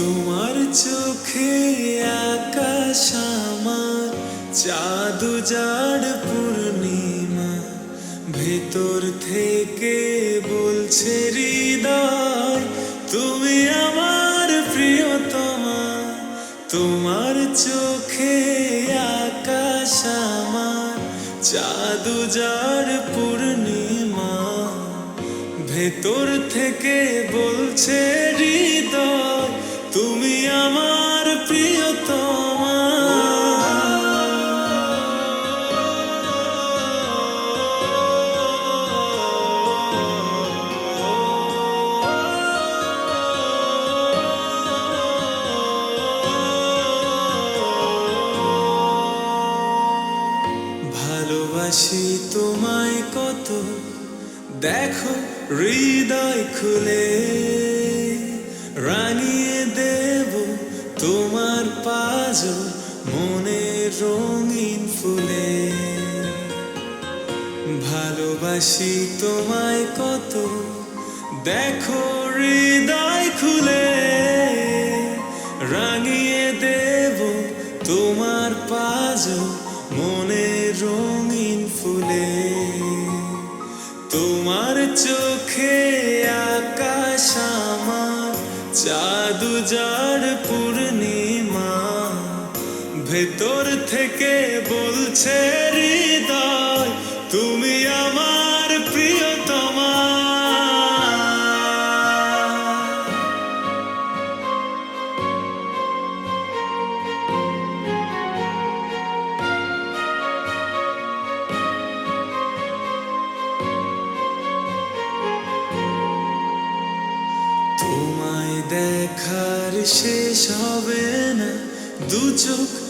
তোমার চোখে আকাশ আমার, চাঁদু জাড় পূর্ণিমা। ভেতর থেকে বলছে হৃদয়, তুমি আমার প্রিয়তমা। তোমার চোখে আকাশ আমার, চাঁদু জাড় পূর্ণিমা। ভেতর থেকে বলছে হৃদয় আমার প্রিয়তমা। ভালোবাসি তোমায় কত দেখো হৃদয় খুলে। পাজ মনে রঙিন ফুলে। ভালোবাসি তোমায় কত, দেখো হৃদয় খুলে। রাঙিয়ে দেব তোমার পাজ মনে রঙিন ফুলে। তোমার চোখে আকাশ আমার চাঁদু জাড় পূর্ণিমা ভেতর থেকে বলছে হৃদয় তুমি আমার প্রিয়তমা। তোমায় দেখার শেষ হবে না দু চোখ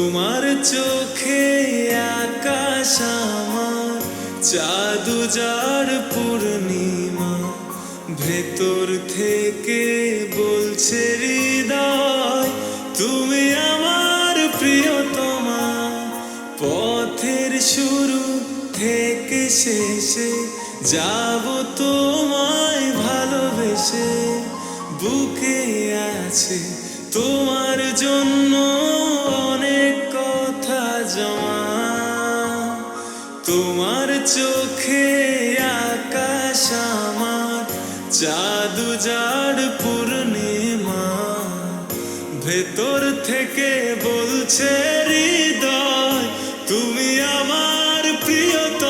তোমার চোখে আকাশ আমার যার পূর্ণিমা, ভেতর থেকে বলছে হৃদয়, তুমি আমার প্রিয়তমা। পথের শুরু থেকে শেষে যাব তোমায় ভালোবেসে, বুকে আছে তোমার জন্য তোমার চোখে আকাশ আমার চাঁদ উজাড় পূর্ণিমা। ভেতর থেকে বলছে হৃদয় তুমি আমার প্রিয়তম।